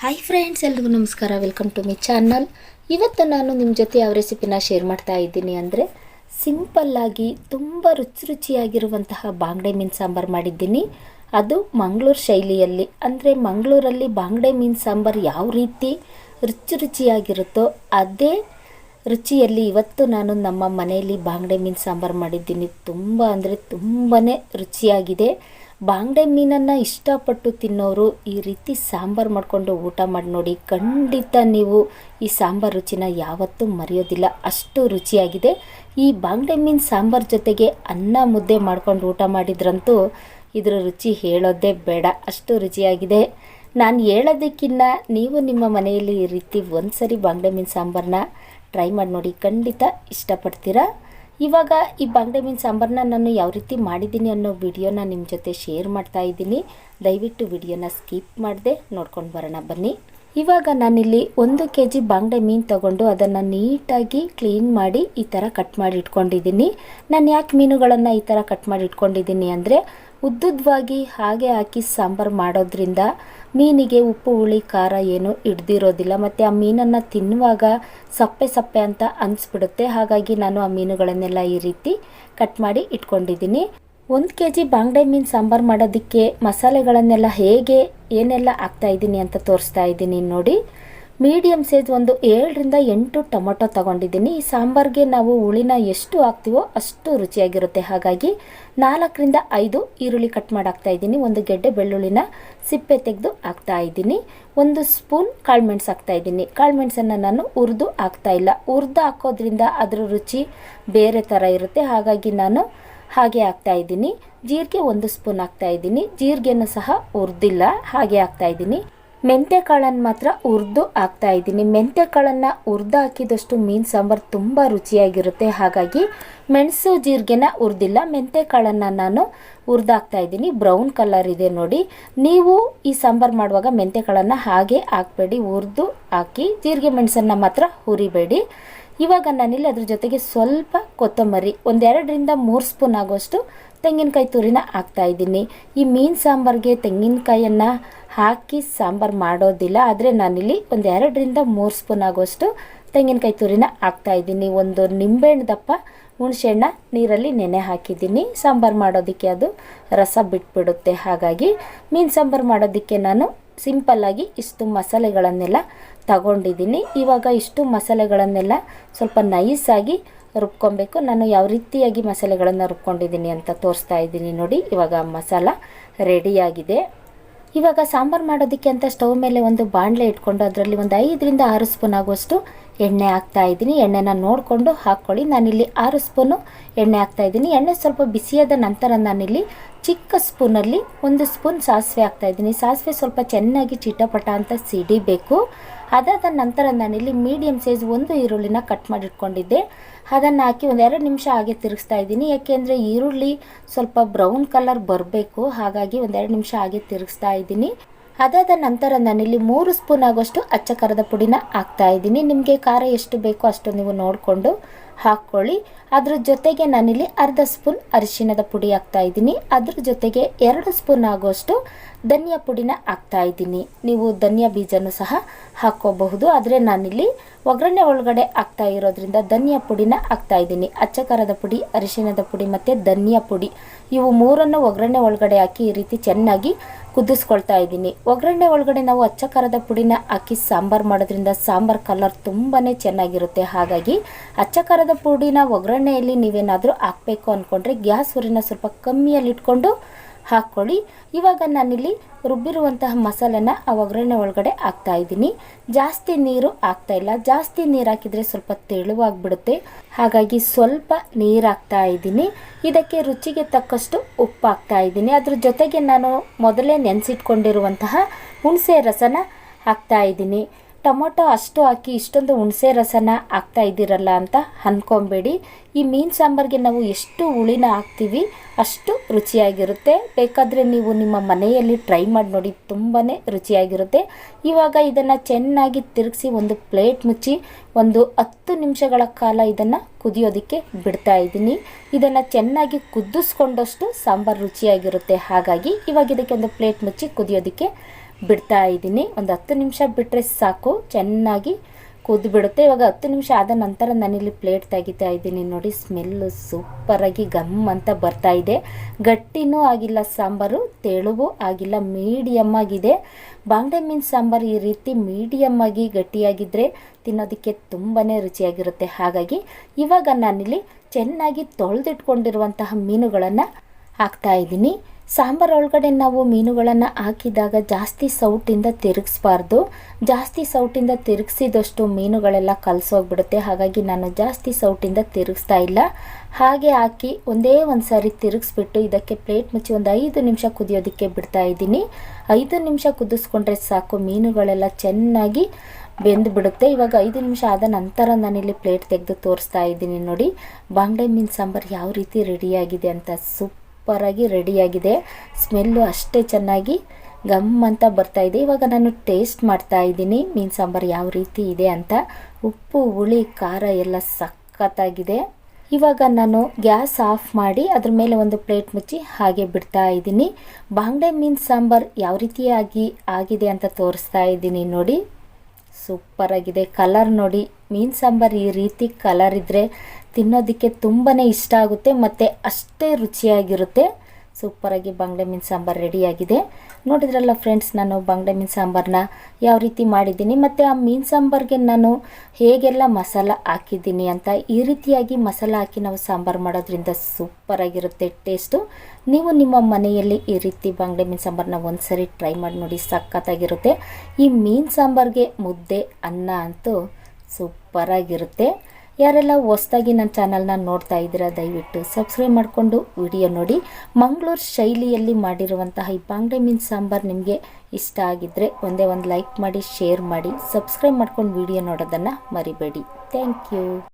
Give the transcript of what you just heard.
Hi friends ಎಲ್ರಿಗೂ ನಮಸ್ಕಾರ. Welcome to my channel ಇವತ್ತು ನಾನು ನಿಮ್ಮ ಜೊತೆ ಯಾವ ರೆಸಿಪಿನ ಶೇರ್ ಮಾಡ್ತಾ ಇದ್ದೀನಿ ಅಂದರೆ ಸಿಂಪಲ್ಲಾಗಿ ತುಂಬ ರುಚಿ ರುಚಿಯಾಗಿರುವಂತಹ ಬಾಂಗ್ಡೆ ಮೀನು ಸಾಂಬಾರು ಮಾಡಿದ್ದೀನಿ. ಅದು ಮಂಗಳೂರು ಶೈಲಿಯಲ್ಲಿ, ಅಂದರೆ ಮಂಗಳೂರಲ್ಲಿ ಬಾಂಗ್ಡೆ ಮೀನು ಸಾಂಬಾರು ಯಾವ ರೀತಿ ರುಚಿ ರುಚಿಯಾಗಿರುತ್ತೋ ಅದೇ ರುಚಿಯಲ್ಲಿ ಇವತ್ತು ನಾನು ನಮ್ಮ ಮನೆಯಲ್ಲಿ ಬಾಂಗ್ಡೆ ಮೀನು ಸಾಂಬಾರು ಮಾಡಿದ್ದೀನಿ. ತುಂಬ ಅಂದರೆ ತುಂಬಾ ರುಚಿಯಾಗಿದೆ. ಬಾಂಗ್ಡೆ ಮೀನನ್ನು ಇಷ್ಟಪಟ್ಟು ತಿನ್ನೋರು ಈ ರೀತಿ ಸಾಂಬಾರು ಮಾಡಿಕೊಂಡು ಊಟ ಮಾಡಿ ನೋಡಿ ಖಂಡಿತ ನೀವು ಈ ಸಾಂಬಾರು ರುಚಿನ ಯಾವತ್ತೂ ಮರೆಯೋದಿಲ್ಲ. ಅಷ್ಟು ರುಚಿಯಾಗಿದೆ. ಈ ಬಾಂಗ್ಡೆ ಮೀನು ಸಾಂಬಾರು ಜೊತೆಗೆ ಅನ್ನ ಮುದ್ದೆ ಮಾಡ್ಕೊಂಡು ಊಟ ಮಾಡಿದ್ರಂತೂ ಇದರ ರುಚಿ ಹೇಳೋದೇ ಬೇಡ. ಅಷ್ಟು ರುಚಿಯಾಗಿದೆ. ನಾನು ಹೇಳೋದಕ್ಕಿನ್ನ ನೀವು ನಿಮ್ಮ ಮನೆಯಲ್ಲಿ ಈ ರೀತಿ ಒಂದು ಸರಿ ಬಾಂಗ್ಡೆ ಮೀನು ಸಾಂಬಾರನ್ನ ಟ್ರೈ ಮಾಡಿ ನೋಡಿ ಖಂಡಿತ ಇಷ್ಟಪಡ್ತೀರಾ? ಇವಾಗ ಈ ಬಾಂಗ್ಡೆ ಮೀನು ಸಾಂಬಾರನ್ನ ನಾನು ಯಾವ ರೀತಿ ಮಾಡಿದ್ದೀನಿ ಅನ್ನೋ ವಿಡಿಯೋನ ನಿಮ್ಮ ಜೊತೆ ಶೇರ್ ಮಾಡ್ತಾ ಇದ್ದೀನಿ. ದಯವಿಟ್ಟು ವಿಡಿಯೋನ ಸ್ಕಿಪ್ ಮಾಡದೆ ನೋಡ್ಕೊಂಡು ಬರೋಣ ಬನ್ನಿ. ಇವಾಗ ನಾನಿಲ್ಲಿ ಒಂದು ಕೆ ಜಿ ಬಾಂಗ್ಡೆ ಮೀನು ತಗೊಂಡು ಅದನ್ನು ನೀಟಾಗಿ ಕ್ಲೀನ್ ಮಾಡಿ ಈ ಥರ ಕಟ್ ಮಾಡಿ ಇಟ್ಕೊಂಡಿದ್ದೀನಿ. ನಾನು ಯಾಕೆ ಮೀನುಗಳನ್ನು ಈ ಥರ ಕಟ್ ಮಾಡಿ ಇಟ್ಕೊಂಡಿದ್ದೀನಿ ಅಂದರೆ ಉದ್ದುದ್ವಾಗಿ ಹಾಗೆ ಹಾಕಿ ಸಾಂಬಾರು ಮಾಡೋದ್ರಿಂದ ಮೀನಿಗೆ ಉಪ್ಪು, ಹುಳಿ, ಖಾರ ಏನು ಹಿಡ್ದಿರೋದಿಲ್ಲ ಮತ್ತು ಆ ಮೀನನ್ನು ತಿನ್ನುವಾಗ ಸಪ್ಪೆ ಸಪ್ಪೆ ಅಂತ ಅನಿಸ್ಬಿಡುತ್ತೆ. ಹಾಗಾಗಿ ನಾನು ಆ ಮೀನುಗಳನ್ನೆಲ್ಲ ಈ ರೀತಿ ಕಟ್ ಮಾಡಿ ಇಟ್ಕೊಂಡಿದ್ದೀನಿ. ಒಂದು ಕೆ ಜಿ ಬಾಂಗ್ಡೆ ಮೀನು ಸಾಂಬಾರು ಮಾಡೋದಕ್ಕೆ ಮಸಾಲೆಗಳನ್ನೆಲ್ಲ ಹೇಗೆ, ಏನೆಲ್ಲ ಹಾಕ್ತಾ ಇದ್ದೀನಿ ಅಂತ ತೋರಿಸ್ತಾ ಇದ್ದೀನಿ ನೋಡಿ. ಮೀಡಿಯಮ್ ಸೈಜ್ ಒಂದು ಏಳರಿಂದ ಎಂಟು ಟೊಮೊಟೊ ತಗೊಂಡಿದ್ದೀನಿ. ಸಾಂಬಾರಿಗೆ ನಾವು ಹುಳಿನ ಎಷ್ಟು ಹಾಕ್ತೀವೋ ಅಷ್ಟು ರುಚಿಯಾಗಿರುತ್ತೆ. ಹಾಗಾಗಿ ನಾಲ್ಕರಿಂದ ಐದು ಈರುಳ್ಳಿ ಕಟ್ ಮಾಡಾಕ್ತಾ ಇದ್ದೀನಿ. ಒಂದು ಗೆಡ್ಡೆ ಬೆಳ್ಳುಳ್ಳಿನ ಸಿಪ್ಪೆ ತೆಗೆದು ಹಾಕ್ತಾ ಇದ್ದೀನಿ. ಒಂದು ಸ್ಪೂನ್ ಕಾಳುಮೆಣ್ಸು ಹಾಕ್ತಾ ಇದ್ದೀನಿ. ಕಾಳುಮೆಣಸನ್ನು ನಾನು ಹುರಿದು ಹಾಕ್ತಾ ಇಲ್ಲ. ಹುರಿದು ಹಾಕೋದ್ರಿಂದ ಅದರ ರುಚಿ ಬೇರೆ ಥರ ಇರುತ್ತೆ. ಹಾಗಾಗಿ ನಾನು ಹಾಗೆ ಹಾಕ್ತಾ ಇದ್ದೀನಿ. ಜೀರಿಗೆ ಒಂದು ಸ್ಪೂನ್ ಹಾಕ್ತಾ ಇದ್ದೀನಿ. ಜೀರಿಗೆನೂ ಸಹ ಹುರಿದಿಲ್ಲ. ಹಾಗೆ ಹಾಕ್ತಾ ಇದ್ದೀನಿ. ಮೆಂತ್ಯ ಕಾಳನ್ನು ಮಾತ್ರ ಹುರಿದು ಹಾಕ್ತಾ ಇದ್ದೀನಿ. ಮೆಂತ್ಯ ಕಾಳನ್ನು ಹುರಿದು ಹಾಕಿದಷ್ಟು ಮೀನು ಸಾಂಬಾರು ತುಂಬ ರುಚಿಯಾಗಿರುತ್ತೆ. ಹಾಗಾಗಿ ಮೆಣಸು ಜೀರಿಗೆನ ಹುರಿದಿಲ್ಲ. ಮೆಂತ್ಯ ಕಾಳನ್ನು ನಾನು ಹುರಿದು ಹಾಕ್ತಾ ಇದ್ದೀನಿ. ಬ್ರೌನ್ ಕಲರ್ ಇದೆ ನೋಡಿ. ನೀವು ಈ ಸಾಂಬಾರು ಮಾಡುವಾಗ ಮೆಂತ್ಯ ಕಾಳನ್ನು ಹಾಗೆ ಹಾಕಬೇಡಿ. ಹುರಿದು ಹಾಕಿ ಜೀರಿಗೆ ಮೆಣಸನ್ನು ಮಾತ್ರ ಹುರಿಬೇಡಿ. ಇವಾಗ ನಾನಿಲ್ಲಿ ಅದ್ರ ಜೊತೆಗೆ ಸ್ವಲ್ಪ ಕೊತ್ತಂಬರಿ, ಒಂದೆರಡರಿಂದ ಮೂರು ಸ್ಪೂನ್ ಆಗೋಷ್ಟು ತೆಂಗಿನಕಾಯಿ ತುರಿನ ಹಾಕ್ತಾ ಇದ್ದೀನಿ. ಈ ಮೀನು ಸಾಂಬಾರಿಗೆ ತೆಂಗಿನಕಾಯನ್ನು ಹಾಕಿ ಸಾಂಬಾರು ಮಾಡೋದಿಲ್ಲ, ಆದರೆ ನಾನಿಲ್ಲಿ ಒಂದು ಎರಡರಿಂದ ಮೂರು ಸ್ಪೂನ್ ಆಗುವಷ್ಟು ತೆಂಗಿನಕಾಯಿ ತುರಿನ ಹಾಕ್ತಾ ಇದ್ದೀನಿ. ಒಂದು ನಿಂಬೆಹಣ್ಣು ದಪ್ಪ, ಹುಣಸೆಹಣ್ಣ, ನೀರಲ್ಲಿ ನೆನೆ ಹಾಕಿದ್ದೀನಿ. ಸಾಂಬಾರು ಮಾಡೋದಕ್ಕೆ ಅದು ರಸ ಬಿಟ್ಬಿಡುತ್ತೆ. ಹಾಗಾಗಿ ಮೀನು ಸಾಂಬಾರು ಮಾಡೋದಕ್ಕೆ ನಾನು ಸಿಂಪಲ್ಲಾಗಿ ಇಷ್ಟು ಮಸಾಲೆಗಳನ್ನೆಲ್ಲ ತಗೊಂಡಿದ್ದೀನಿ. ಇವಾಗ ಇಷ್ಟು ಮಸಾಲೆಗಳನ್ನೆಲ್ಲ ಸ್ವಲ್ಪ ನೈಸಾಗಿ ರುಬ್ಕೊಬೇಕು. ನಾನು ಯಾವ ರೀತಿಯಾಗಿ ಮಸಾಲೆಗಳನ್ನು ರುಬ್ಕೊಂಡಿದ್ದೀನಿ ಅಂತ ತೋರಿಸ್ತಾ ಇದ್ದೀನಿ ನೋಡಿ. ಇವಾಗ ಮಸಾಲ ರೆಡಿಯಾಗಿದೆ. ಇವಾಗ ಸಾಂಬಾರು ಮಾಡೋದಕ್ಕೆ ಅಂತ ಸ್ಟವ್ ಮೇಲೆ ಒಂದು ಬಾಣಲೆ ಇಟ್ಕೊಂಡು ಅದರಲ್ಲಿ ಒಂದು ಐದರಿಂದ ಆರು ಸ್ಪೂನ್ ಆಗುವಷ್ಟು ಎಣ್ಣೆ ಹಾಕ್ತಾ ಇದ್ದೀನಿ. ಎಣ್ಣೆನ ನೋಡಿಕೊಂಡು ಹಾಕ್ಕೊಳ್ಳಿ. ನಾನಿಲ್ಲಿ ಆರು ಸ್ಪೂನು ಎಣ್ಣೆ ಹಾಕ್ತಾ ಇದ್ದೀನಿ. ಎಣ್ಣೆ ಸ್ವಲ್ಪ ಬಿಸಿಯಾದ ನಂತರ ನಾನಿಲ್ಲಿ ಚಿಕ್ಕ ಸ್ಪೂನಲ್ಲಿ ಒಂದು ಸ್ಪೂನ್ ಸಾಸಿವೆ ಹಾಕ್ತಾ ಇದ್ದೀನಿ. ಸಾಸಿವೆ ಸ್ವಲ್ಪ ಚೆನ್ನಾಗಿ ಚಿಟಪಟ ಅಂತ ಸಿಡಿಬೇಕು. ಅದಾದ ನಂತರ ನಾನಿಲ್ಲಿ ಮೀಡಿಯಮ್ ಸೈಜ್ ಒಂದು ಈರುಳ್ಳಿನ ಕಟ್ ಮಾಡಿಟ್ಕೊಂಡಿದ್ದೆ. ಅದನ್ನು ಹಾಕಿ ಒಂದೆರಡು ನಿಮಿಷ ಹಾಗೆ ತಿರುಗಿಸ್ತಾ ಇದ್ದೀನಿ. ಯಾಕೆಂದರೆ ಈರುಳ್ಳಿ ಸ್ವಲ್ಪ ಬ್ರೌನ್ ಕಲರ್ ಬರಬೇಕು. ಹಾಗಾಗಿ ಒಂದೆರಡು ನಿಮಿಷ ಹಾಗೆ ತಿರುಗಿಸ್ತಾ ಇದ್ದೀನಿ. ಅದಾದ ನಂತರ ನಾನಿಲ್ಲಿ ಮೂರು ಸ್ಪೂನ್ ಆಗೋಷ್ಟು ಅಚ್ಚ ಖಾರದ ಪುಡಿನ ಹಾಕ್ತಾ ಇದ್ದೀನಿ. ನಿಮಗೆ ಖಾರ ಎಷ್ಟು ಬೇಕೋ ಅಷ್ಟು ನೀವು ನೋಡಿಕೊಂಡು ಹಾಕ್ಕೊಳ್ಳಿ. ಅದ್ರ ಜೊತೆಗೆ ನಾನಿಲ್ಲಿ ಅರ್ಧ ಸ್ಪೂನ್ ಅರಿಶಿಣದ ಪುಡಿ ಹಾಕ್ತಾ ಇದ್ದೀನಿ. ಅದ್ರ ಜೊತೆಗೆ ಎರಡು ಸ್ಪೂನ್ ಆಗೋಷ್ಟು ಧನಿಯಾ ಪುಡಿನ ಹಾಕ್ತಾ ಇದ್ದೀನಿ. ನೀವು ಧನಿಯಾ ಬೀಜನೂ ಸಹ ಹಾಕ್ಕೋಬಹುದು. ಆದರೆ ನಾನಿಲ್ಲಿ ಒಗ್ಗರಣೆ ಒಳಗಡೆ ಹಾಕ್ತಾ ಇರೋದ್ರಿಂದ ಧನಿಯಾ ಪುಡಿನ ಹಾಕ್ತಾ ಇದ್ದೀನಿ. ಅಚ್ಚ ಖಾರದ ಪುಡಿ, ಅರಿಶಿಣದ ಪುಡಿ ಮತ್ತು ಧನಿಯಾ ಪುಡಿ. ಇವು ಮೂರನ್ನು ಒಗ್ಗರಣೆ ಒಳಗಡೆ ಹಾಕಿ ಈ ರೀತಿ ಚೆನ್ನಾಗಿ ಕುದಿಸ್ಕೊಳ್ತಾ ಇದ್ದೀನಿ. ಒಗ್ಗರಣೆ ಒಳಗಡೆ ನಾವು ಅಚ್ಚ ಖಾರದ ಪುಡಿನ ಹಾಕಿ ಸಾಂಬಾರು ಮಾಡೋದ್ರಿಂದ ಸಾಂಬಾರು ಕಲರ್ ತುಂಬಾ ಚೆನ್ನಾಗಿರುತ್ತೆ. ಹಾಗಾಗಿ ಅಚ್ಚ ಖಾರದ ಪುಡಿನ ಒಗ್ಗರಣೆಯಲ್ಲಿ ನೀವೇನಾದರೂ ಹಾಕಬೇಕು ಅಂದ್ಕೊಂಡ್ರೆ ಗ್ಯಾಸ್ ಉರಿನ ಸ್ವಲ್ಪ ಕಮ್ಮಿಯಲ್ಲಿ ಇಟ್ಕೊಂಡು ಹಾಕ್ಕೊಳ್ಳಿ ಇವಾಗ ನಾನಿಲ್ಲಿ ರುಬ್ಬಿರುವಂತಹ ಮಸಾಲೆನ ಆ ಒಗ್ಗರಣೆ ಒಳಗಡೆ ಹಾಕ್ತಾ ಇದ್ದೀನಿ. ಜಾಸ್ತಿ ನೀರು ಹಾಕ್ತಾ ಇಲ್ಲ. ಜಾಸ್ತಿ ನೀರು ಹಾಕಿದರೆ ಸ್ವಲ್ಪ ತೆಳುವಾಗಿಬಿಡುತ್ತೆ. ಹಾಗಾಗಿ ಸ್ವಲ್ಪ ನೀರು ಹಾಕ್ತಾ ಇದ್ದೀನಿ. ಇದಕ್ಕೆ ರುಚಿಗೆ ತಕ್ಕಷ್ಟು ಉಪ್ಪು ಹಾಕ್ತಾ ಇದ್ದೀನಿ. ಅದ್ರ ಜೊತೆಗೆ ನಾನು ಮೊದಲೇ ನೆನೆಸಿಟ್ಕೊಂಡಿರುವಂತಹ ಹುಣಸೆ ರಸನ ಹಾಕ್ತಾ ಇದ್ದೀನಿ. ಟೊಮೊಟೊ ಅಷ್ಟು ಹಾಕಿ ಇಷ್ಟೊಂದು ಹುಣಸೆ ರಸನ ಹಾಕ್ತಾ ಇದ್ದೀರಲ್ಲ ಅಂತ ಅಂದ್ಕೊಬೇಡಿ ಈ ಮೀನು ಸಾಂಬಾರಿಗೆ ನಾವು ಎಷ್ಟು ಹುಳಿನ ಹಾಕ್ತೀವಿ ಅಷ್ಟು ರುಚಿಯಾಗಿರುತ್ತೆ. ಬೇಕಾದರೆ ನೀವು ನಿಮ್ಮ ಮನೆಯಲ್ಲಿ ಟ್ರೈ ಮಾಡಿ ನೋಡಿ ತುಂಬಾ ರುಚಿಯಾಗಿರುತ್ತೆ. ಇವಾಗ ಇದನ್ನು ಚೆನ್ನಾಗಿ ತಿರುಗಿಸಿ ಒಂದು ಪ್ಲೇಟ್ ಮುಚ್ಚಿ ಒಂದು ಹತ್ತು ನಿಮಿಷಗಳ ಕಾಲ ಇದನ್ನು ಕುದಿಯೋದಕ್ಕೆ ಬಿಡ್ತಾ ಇದ್ದೀನಿ. ಇದನ್ನು ಚೆನ್ನಾಗಿ ಕುದಿಸ್ಕೊಂಡಷ್ಟು ಸಾಂಬಾರು ರುಚಿಯಾಗಿರುತ್ತೆ. ಹಾಗಾಗಿ ಇವಾಗ ಇದಕ್ಕೆ ಒಂದು ಪ್ಲೇಟ್ ಮುಚ್ಚಿ ಕುದಿಯೋದಕ್ಕೆ ಬಿಡ್ತಾ ಇದ್ದೀನಿ. ಒಂದು ಹತ್ತು ನಿಮಿಷ ಬಿಟ್ಟರೆ ಸಾಕು. ಚೆನ್ನಾಗಿ ಕುದ್ದು ಬಿಡುತ್ತೆ. ಇವಾಗ ಹತ್ತು ನಿಮಿಷ ಆದ ನಂತರ ನಾನಿಲ್ಲಿ ಪ್ಲೇಟ್ ತೆಗಿತಾ ಇದ್ದೀನಿ. ನೋಡಿ, ಸ್ಮೆಲ್ಲು ಸೂಪರಾಗಿ ಗಮ್ ಅಂತ ಬರ್ತಾ ಇದೆ. ಗಟ್ಟಿನೂ ಆಗಿಲ್ಲ ಸಾಂಬಾರು, ತೆಳುವು ಆಗಿಲ್ಲ ಮೀಡಿಯಮ್ ಆಗಿದೆ. ಬಾಂಗ್ಡೆ ಮೀನು ಸಾಂಬಾರು ಈ ರೀತಿ ಮೀಡಿಯಮ್ ಆಗಿ ಗಟ್ಟಿಯಾಗಿದ್ದರೆ ತಿನ್ನೋದಕ್ಕೆ ತುಂಬಾ ರುಚಿಯಾಗಿರುತ್ತೆ. ಹಾಗಾಗಿ ಇವಾಗ ನಾನಿಲ್ಲಿ ಚೆನ್ನಾಗಿ ತೊಳೆದಿಟ್ಕೊಂಡಿರುವಂತಹ ಮೀನುಗಳನ್ನು ಹಾಕ್ತಾ ಇದ್ದೀನಿ. ಸಾಂಬಾರ್ ಒಳಗಡೆ ನಾವು ಮೀನುಗಳನ್ನು ಹಾಕಿದಾಗ ಜಾಸ್ತಿ ಸೌಟಿಂದ ತಿರುಗಿಸ್ಬಾರ್ದು. ಜಾಸ್ತಿ ಸೌಟಿಂದ ತಿರುಗಿಸಿದಷ್ಟು ಮೀನುಗಳೆಲ್ಲ ಕಲಸೋಗ್ಬಿಡುತ್ತೆ. ಹಾಗಾಗಿ ನಾನು ಜಾಸ್ತಿ ಸೌಟಿಂದ ತಿರುಗಿಸ್ತಾ ಇಲ್ಲ. ಹಾಗೆ ಹಾಕಿ ಒಂದೇ ಒಂದು ಸಾರಿ ತಿರುಗಿಸ್ಬಿಟ್ಟು ಇದಕ್ಕೆ ಪ್ಲೇಟ್ ಮುಚ್ಚಿ ಒಂದು ಐದು ನಿಮಿಷ ಕುದಿಯೋದಕ್ಕೆ ಬಿಡ್ತಾ ಇದ್ದೀನಿ. ಐದು ನಿಮಿಷ ಕುದಿಸ್ಕೊಂಡ್ರೆ ಸಾಕು, ಮೀನುಗಳೆಲ್ಲ ಚೆನ್ನಾಗಿ ಬೆಂದು ಬಿಡುತ್ತೆ ಇವಾಗ ಐದು ನಿಮಿಷ ಆದ ನಂತರ ನಾನಿಲ್ಲಿ ಪ್ಲೇಟ್ ತೆಗೆದು ತೋರಿಸ್ತಾ ಇದ್ದೀನಿ ನೋಡಿ. ಬಾಂಗ್ಡೆ ಮೀನು ಸಾಂಬಾರು ಯಾವ ರೀತಿ ರೆಡಿಯಾಗಿದೆ ಅಂತ ಸೂಪರಾಗಿ ರೆಡಿಯಾಗಿದೆ. ಸ್ಮೆಲ್ಲು ಅಷ್ಟೇ ಚೆನ್ನಾಗಿ ಗಮ್ ಅಂತ ಬರ್ತಾ ಇದೆ. ಇವಾಗ ನಾನು ಟೇಸ್ಟ್ ಮಾಡ್ತಾ ಇದ್ದೀನಿ. ಮೀನು ಸಾಂಬಾರು ಯಾವ ರೀತಿ ಇದೆ ಅಂತ. ಉಪ್ಪು, ಹುಳಿ, ಖಾರ ಎಲ್ಲ ಸಖತ್ತಾಗಿದೆ. ಇವಾಗ ನಾನು ಗ್ಯಾಸ್ ಆಫ್ ಮಾಡಿ ಅದ್ರ ಮೇಲೆ ಒಂದು ಪ್ಲೇಟ್ ಮುಚ್ಚಿ ಹಾಗೆ ಬಿಡ್ತಾ ಇದ್ದೀನಿ. ಬಾಂಗ್ಡೆ ಮೀನು ಸಾಂಬಾರು ಯಾವ ರೀತಿಯಾಗಿ ಆಗಿದೆ ಅಂತ ತೋರಿಸ್ತಾ ಇದ್ದೀನಿ ನೋಡಿ. ಸೂಪರಾಗಿದೆ. ಕಲರ್ ನೋಡಿ. ಮೀನು ಸಾಂಬಾರು ಈ ರೀತಿ ಕಲರ್ ಇದ್ದರೆ ತಿನ್ನೋದಕ್ಕೆ ತುಂಬಾ ಇಷ್ಟ ಆಗುತ್ತೆ, ಮತ್ತು ಅಷ್ಟೇ ರುಚಿಯಾಗಿರುತ್ತೆ. ಸೂಪರಾಗಿ ಬಂಗ್ಡೆ ಮೀನು ಸಾಂಬಾರು ರೆಡಿಯಾಗಿದೆ ನೋಡಿದ್ರಲ್ಲ ಫ್ರೆಂಡ್ಸ್ ನಾನು ಬಂಗ್ಡೆ ಮೀನು ಸಾಂಬಾರನ್ನ ಯಾವ ರೀತಿ ಮಾಡಿದ್ದೀನಿ, ಮತ್ತು ಆ ಮೀನು ಸಾಂಬಾರಿಗೆ ನಾನು ಹೇಗೆಲ್ಲ ಮಸಾಲ ಹಾಕಿದ್ದೀನಿ ಅಂತ ಈ ರೀತಿಯಾಗಿ ಮಸಾಲ ಹಾಕಿ ನಾವು ಸಾಂಬಾರು ಮಾಡೋದ್ರಿಂದ ಸೂಪರಾಗಿರುತ್ತೆ ಟೇಸ್ಟು ನೀವು ನಿಮ್ಮ ಮನೆಯಲ್ಲಿ ಈ ರೀತಿ ಬಂಗ್ಡೆ ಮೀನು ಸಾಂಬಾರನ್ನ ಒಂದು ಸರಿ ಟ್ರೈ ಮಾಡಿ ನೋಡಿ, ಸಖತ್ತಾಗಿರುತ್ತೆ. ಈ ಮೀನು ಸಾಂಬಾರಿಗೆ ಮುದ್ದೆ, ಅನ್ನ ಅಂತೂ ಸೂಪರಾಗಿರುತ್ತೆ ಯಾರೆಲ್ಲ ಹೊಸ್ದಾಗಿ ನನ್ನ ಚಾನಲ್ನ ನೋಡ್ತಾ ಇದ್ದೀರಾ, ದಯವಿಟ್ಟು ಸಬ್ಸ್ಕ್ರೈಬ್ ಮಾಡಿಕೊಂಡು ವಿಡಿಯೋ ನೋಡಿ. ಮಂಗಳೂರು ಶೈಲಿಯಲ್ಲಿ ಮಾಡಿರುವಂತಹ ಈ ಬಾಂಗ್ಡೆ ಮೀನ್ ಸಾಂಬಾರು ನಿಮಗೆ ಇಷ್ಟ ಆಗಿದ್ದರೆ ಒಂದೇ ಒಂದು ಲೈಕ್ ಮಾಡಿ ಶೇರ್ ಮಾಡಿ ಸಬ್ಸ್ಕ್ರೈಬ್ ಮಾಡ್ಕೊಂಡು ವಿಡಿಯೋ ನೋಡೋದನ್ನು ಮರಿಬೇಡಿ. Thank you